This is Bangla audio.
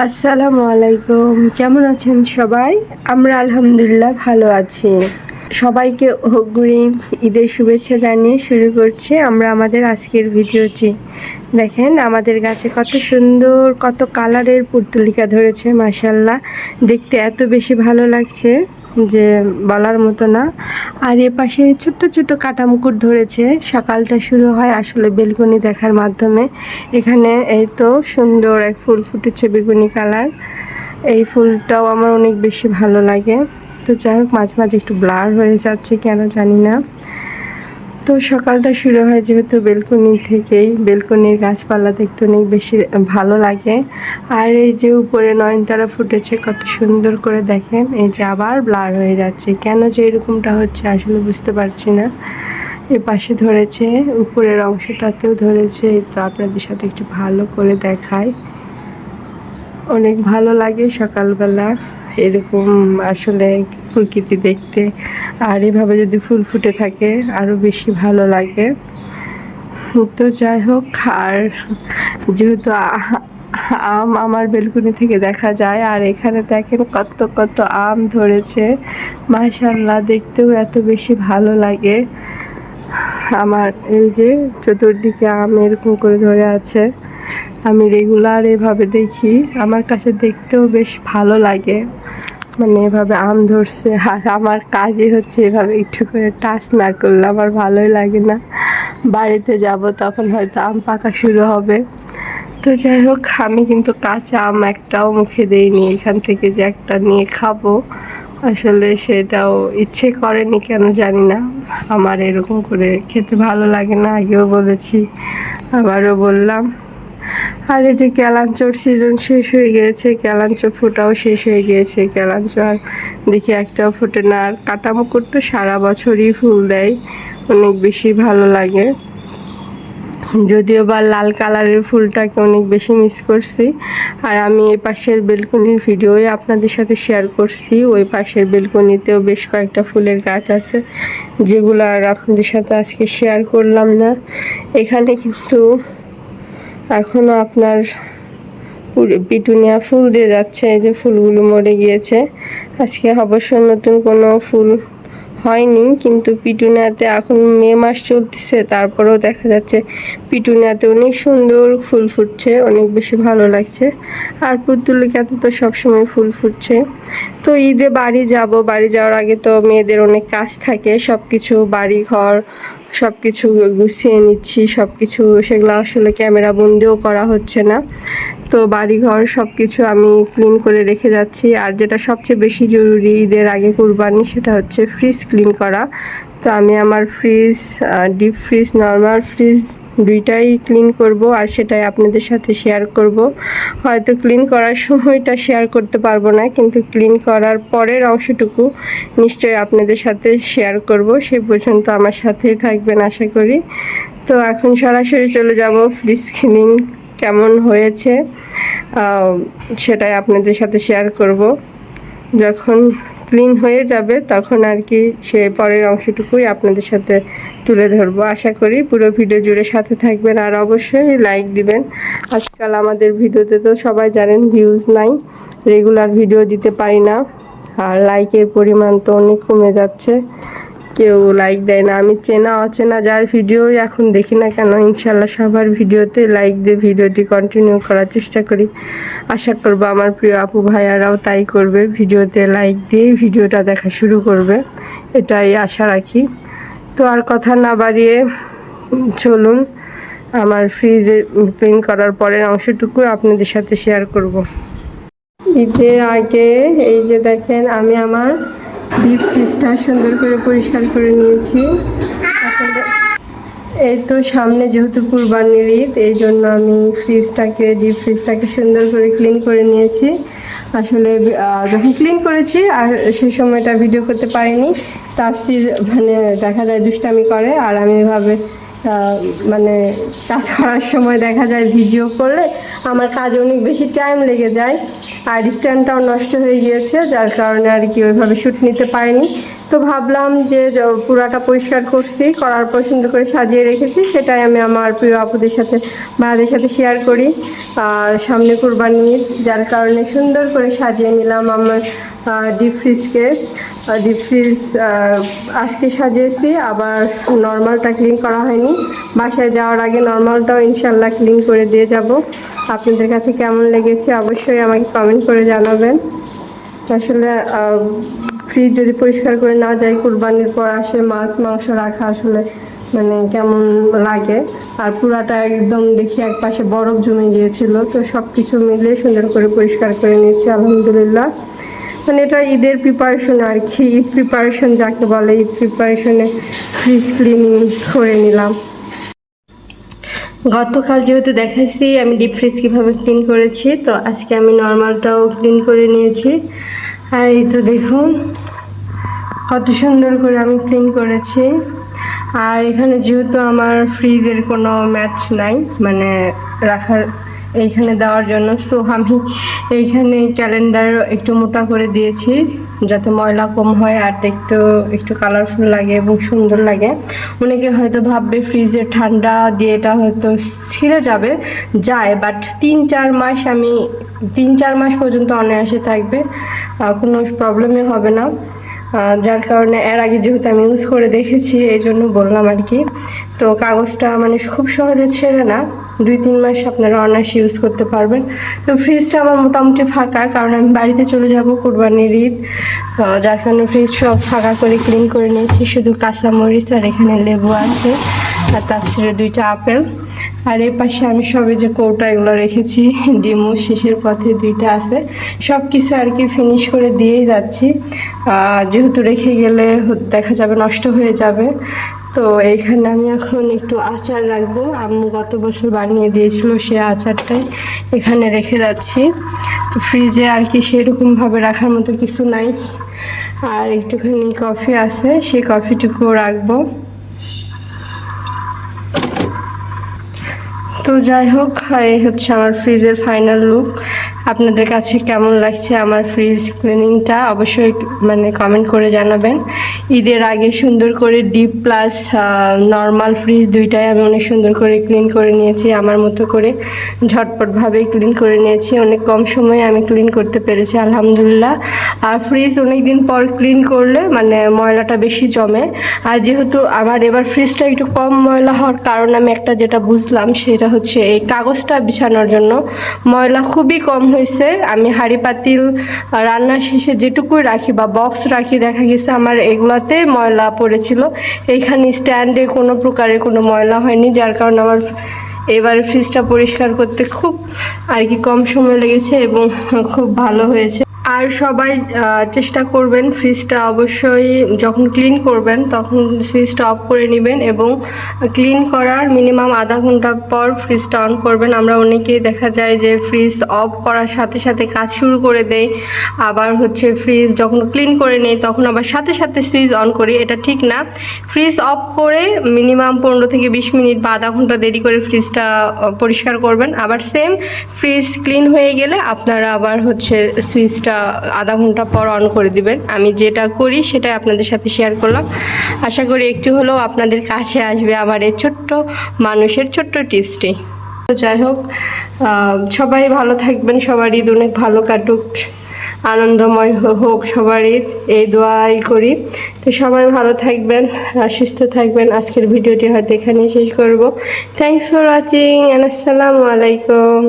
আসসালামু আলাইকুম। কেমন আছেন সবাই? আমরা আলহামদুলিল্লাহ ভালো আছি। সবাইকে অগ্রিম ঈদের শুভেচ্ছা জানিয়ে শুরু করছি। আমরা আমাদের আজকের ভিডিওটি দেখেন, আমাদের গাছে কত সুন্দর, কত কালারের পুর্তুলিকা ধরেছে মাসাল্লাহ দেখতে এত বেশি ভালো লাগছে। যে বলার মতো না। আর এ পাশে ছোট্ট ছোট্ট কাটামুকুর ধরেছে। সকালটা শুরু হয় আসলে বেলকনি দেখার মাধ্যমে। এখানে এই তো সুন্দর এক ফুল ফুটেছে বেগুনি কালার। এই ফুলটাও আমার অনেক বেশি ভালো লাগে। তো যাই হোক, মাঝে মাঝে একটু ব্লার হয়ে যাচ্ছে, কেন জানি না। তো সকালটা শুরু হয় যেহেতু বেলকনি থেকেই, বেলকনির গাছপালা দেখতে অনেক বেশি ভালো লাগে। আর এই যে উপরে নয়নতারা ফুটেছে, কত সুন্দর করে দেখেন, এই যে আবার ব্লার হয়ে যাচ্ছে। কেন যে এরকমটা হচ্ছে আসলে বুঝতে পারছি না। এ পাশে ধরেছে, উপরের অংশটাতেও ধরেছে তো আপনাদের সাথে একটু ভালো করে দেখায় অনেক ভালো লাগে সকালবেলা। এরকম আসলে প্রকৃতি দেখতে। আর এভাবে যদি ফুল ফুটে থাকে আরও বেশি ভালো লাগে। তো যাই হোক, আর যেহেতু আম আমার বেলকুনি থেকে দেখা যায়, আর এখানে দেখেন কত কত আম ধরেছে। মাশাল্লাহ দেখতেও এত বেশি ভালো লাগে। আমার এই যে চতুর্দিকে আম এরকম করে ধরে আছে, আমি রেগুলার এভাবে দেখি। আমার কাছে দেখতেও বেশ ভালো লাগে। মানে এভাবে আম ধরছে, আর আমার কাজই হচ্ছে এভাবে একটু করে টাচ না করলে আমার ভালোই লাগে না। বাড়িতে যাব তখন হয়তো আম পাকা শুরু হবে। তো যাই হোক, আমি কিন্তু কাঁচা আম একটাও মুখে দেইনি। এখান থেকে যে একটা নিয়ে খাব। আসলে সেটাও ইচ্ছে করেনি, কেন জানি না। আমার এরকম করে খেতে ভালো লাগে না, আগেও বলেছি, আবারও বললাম। আর এই যে ক্যালাঞ্চোর সিজন শেষ হয়ে গিয়েছে ক্যালাঞ্চো ফোটাও শেষ হয়ে গিয়েছে ক্যালাঞ্চো আর দেখি একটাও ফোটে না। আর কাটা মুকুট তো সারা বছরই ফুল দেয়, অনেক বেশি ভালো লাগে। যদিও বা লাল কালারের ফুলটাকে অনেক বেশি মিস করছি। আর আমি এই পাশের বেলকনির ভিডিওই আপনাদের সাথে শেয়ার করছি। ওই পাশের বেলকনিতেও বেশ কয়েকটা ফুলের গাছ আছে, যেগুলো আর আপনাদের সাথে আজকে শেয়ার করলাম না। এখানে কিন্তু এখনও আপনার পিটুনিয়া ফুল দিয়ে যাচ্ছে, এই যে ফুলগুলো মরে গিয়েছে। আজকে অবশ্য নতুন কোনো ফুল হয়নি, কিন্তু পিটুনিয়াতে এখন মে মাস চলতেছে, তারপরেও দেখা যাচ্ছে পিটুনিয়াতে অনেক সুন্দর ফুল ফুটছে, অনেক বেশি ভালো লাগছে। আর পুতুলিকাতে তো সবসময় ফুল ফুটছে। তো ঈদে বাড়ি যাব, বাড়ি যাওয়ার আগে তো মেয়েদের অনেক কাজ থাকে সব কিছু বাড়ি ঘর সব কিছু গুছিয়ে নিচ্ছি সব কিছু সেগুলো আসলে ক্যামেরা বন্দিও করা হচ্ছে না। তো বাড়িঘর সব কিছু আমি ক্লিন করে রেখে যাচ্ছি। আর যেটা সবচেয়ে বেশি জরুরি ঈদের আগে কুরবানি সেটা হচ্ছে ফ্রিজ ক্লিন করা। তো আমি আমার fridge deep fridge, normal fridge দুইটাই ক্লিন করব আর সেটাই আপনাদের সাথে শেয়ার করব। হয়তো ক্লিন করার সময়টা শেয়ার করতে পারব না, কিন্তু ক্লিন করার পরের অংশটুকু নিশ্চয়ই আপনাদের সাথে শেয়ার করব। সে পর্যন্ত আমার সাথেই থাকবেন আশা করি। তো এখন সরাসরি চলে যাব ফ্রিজ ক্লিন কেমন হয়েছে সেটাই আপনাদের সাথে শেয়ার করব। যখন ক্লিন হয়ে যাবে, তখন আর কি সে পরের অংশটুকুই আপনাদের সাথে তুলে ধরবো। আশা করি পুরো ভিডিও জুড়ে সাথে থাকবেন আর অবশ্যই লাইক দিবেন। আজকাল আমাদের ভিডিওতে তো সবাই জানেন ভিউজ নাই রেগুলার ভিডিও দিতে পারি না। আর লাইকের পরিমাণ তো অনেক কমে যাচ্ছে। কেউ লাইক দেয় না। আমি চেনা, অচেনা যার ভিডিও এখন দেখি না কেন, ইনশাল্লাহ সবার ভিডিওতে লাইক দিয়ে ভিডিওটি কন্টিনিউ করার চেষ্টা করি। আশা করব আমার প্রিয় আপু ভাইয়ারাও তাই করবে, ভিডিওতে লাইক দিয়ে ভিডিওটা দেখা শুরু করবে। এটাই আশা রাখি। তো আর কথা না বাড়িয়ে চলুন, আমার ফ্রিজে ক্লিন করার পরের অংশটুকু আপনাদের সাথে শেয়ার করব। ঈদের আগে, এই যে দেখেন, আমি আমার ডিপ ফ্রিজটা সুন্দর করে পরিষ্কার করে নিয়েছি। এই তো সামনে যেহেতু কুরবানির ঈদ, এই জন্য আমি ফ্রিজটাকে ডিপ ফ্রিজটাকে সুন্দর করে ক্লিন করে নিয়েছি। আসলে যখন ক্লিন করেছি, আর সেই সময়টা ভিডিও করতে পারিনি। তাফসির মানে দেখা যায় দুষ্টামি করে, আর আমি এভাবে মানে কাজ করার সময় দেখা যায় ভিডিও করলে আমার কাজ অনেক বেশি টাইম লেগে যায়। আর স্ট্যান্ডটাও নষ্ট হয়ে গিয়েছে, যার কারণে আর কি ওইভাবে শ্যুট নিতে পারিনি। তো ভাবলাম যে পুরাটা পরিষ্কার করছি, করার পর সুন্দর করে সাজিয়ে রেখেছি, সেটাই আমি আমার প্রিয় আপুদের সাথে, ভাইদের সাথে শেয়ার করি। আর সামনে কুরবানির যার কারণে সুন্দর করে সাজিয়ে নিলাম আমার ডিপ ফ্রিজকে ডিপ ফ্রিজ আজকে সাজিয়েছি, আবার নর্মালটা ক্লিন করা হয়নি। বাসায় যাওয়ার আগে নর্মালটাও ইনশাল্লাহ ক্লিন করে দিয়ে যাব। আপনাদের কাছে কেমন লেগেছে অবশ্যই আমাকে কমেন্ট করে জানাবেন। আসলে ফ্রিজ যদি পরিষ্কার করে না যায়, কুরবানির পর আসে মাছ, মাংস রাখা আসলে মানে কেমন লাগে? আর পুরাটা একদম দেখি এক পাশে বরফ জমে গিয়েছিল, তো সব কিছু মিলে সুন্দর করে পরিষ্কার করে নিয়েছি, আলহামদুলিল্লাহ। মানে এটা ঈদের প্রিপারেশন আর কি, ঈদ প্রিপারেশন যাকে বলে, ঈদ প্রিপারেশনে ফ্রিজ ক্লিন করে নিলাম। গতকাল যেহেতু দেখাইছি, আমি ডিপ ফ্রিজ কীভাবে ক্লিন করেছি, তো আজকে আমি নর্মালটাও ক্লিন করে নিয়েছি। আর এই তো দেখুন, কত সুন্দর করে আমি ক্লিন করেছি। আর এখানে যেহেতু আমার ফ্রিজের কোনো ম্যাচ নাই মানে রাখার এইখানে দেওয়ার জন্য। সো আমি এইখানে ক্যালেন্ডার একটু মোটা করে দিয়েছি যাতে ময়লা কম হয় আর দেখতেও একটু কালারফুল লাগে এবং সুন্দর লাগে। অনেকে হয়তো ভাববে ফ্রিজে ঠান্ডা দিয়ে এটা হয়তো ছিঁড়ে যাবে, যায় বাট তিন, চার মাস আমি, তিন, চার মাস পর্যন্ত অনায়াসে থাকবে কোনো প্রবলেমই হবে না। যার কারণে এর আগে যেহেতু আমি ইউজ করে দেখেছি, এই জন্য বললাম আর কি। তো কাগজটা মানে খুব সহজে ছেড়ে না। দুই, তিন মাস আপনারা অনার্স ইউজ করতে পারবেন। তো ফ্রিজটা আমার মোটামুটি ফাঁকা, কারণ আমি বাড়িতে চলে যাব কোরবানির ঈদ। যার কারণে ফ্রিজ সব ফাঁকা করে ক্লিন করে নিয়েছি, শুধু কাঁচামরিচ আর এখানে লেবু আছে আর তার ছেড়ে দুইটা আপেল। আর এর পাশে আমি সবে যে কৌটা এগুলো রেখেছি, ডিমো, শেষের পথে দুইটা আছে। সব কিছু আর কি ফিনিশ করে দিয়েই যাচ্ছি। যেহেতু রেখে গেলে দেখা যাবে নষ্ট হয়ে যাবে। তো এইখানে আমি এখন একটু আচার রাখব। আম্মু গত বছর বানিয়ে দিয়েছিল সে আচারটাই এখানে রেখে যাচ্ছি। তো ফ্রিজে আর কি সেরকমভাবে রাখার মতো কিছু নাই। আর একটুখানি কফি আছে সেই কফিটুকুও রাখব। তো যাই হোক, এই হচ্ছে আমার ফ্রিজের ফাইনাল লুক আপনাদের কাছে কেমন লাগছে আমার ফ্রিজ ক্লিনিংটা অবশ্যই মানে কমেন্ট করে জানাবেন। ঈদের আগে সুন্দর করে ডিপ প্লাস নর্মাল ফ্রিজ দুইটাই আমি অনেক সুন্দর করে ক্লিন করে নিয়েছি, আমার মতো করে ঝটপটভাবে ক্লিন করে নিয়েছি। অনেক কম সময়ে আমি ক্লিন করতে পেরেছি, আলহামদুলিল্লাহ। আর ফ্রিজ অনেক দিন পর ক্লিন করলে মানে ময়লাটা বেশি জমে। আর যেহেতু আমার এবার ফ্রিজটা একটু কম ময়লা হওয়ার কারণ আমি একটা যেটা বুঝলাম, সেটা হচ্ছে এই কাগজটা বিছানোর জন্য ময়লা খুবই কম হয়েছে আমি হাঁড়ি পাতিল, রান্না শেষে যেটুকুই রাখি বা বক্স রাখি, দেখা গেছে আমার এগুলাতে ময়লা পড়েছিল। এইখানে স্ট্যান্ডে কোনো প্রকারে কোনো ময়লা হয়নি, যার কারণে আমার এবার ফ্রিজটা পরিষ্কার করতে খুব আর কি কম সময় লেগেছে এবং খুব ভালো হয়েছে। আর সবাই চেষ্টা করবেন ফ্রিজটা অবশ্যই যখন ক্লিন করবেন তখন ফ্রিজটা অফ করে নেবেন এবং ক্লিন করার মিনিমাম আধা ঘণ্টা পর ফ্রিজটা অন করবেন। আমরা অনেকেই দেখা যায় যে ফ্রিজ অফ করার সাথে সাথে কাজ শুরু করে দেয় আবার হচ্ছে ফ্রিজ যখন ক্লিন করে নেই তখন আবার সাথে সাথে সুইচ অন করি। এটা ঠিক না। ফ্রিজ অফ করে মিনিমাম পনেরো থেকে বিশ মিনিট বা আধা ঘণ্টা দেরি করে ফ্রিজটা পরিষ্কার করবেন। আবার সেম ফ্রিজ ক্লিন হয়ে গেলে আপনারা আবার হচ্ছে সুইচটা আধা ঘণ্টা পর অন করে দিবেন। আমি যেটা করি সেটাই আপনাদের সাথে শেয়ার করলাম। আশা করি একটু হলেও আপনাদের কাছে আসবে আমার এই ছোট্ট মানুষের ছোট্ট টিপসটি। তো যাই হোক সবাই ভালো থাকবেন সবার ঈদ অনেক ভালো কাটুক, আনন্দময় হোক সবার ঈদ, এই দোয়াই করি। তো সবাই ভালো থাকবেন সুস্থ থাকবেন। আজকের ভিডিওটি হয়তো এখানেই শেষ করব। থ্যাংকস ফর ওয়াচিং অ্যান্ড আসসালামু আলাইকুম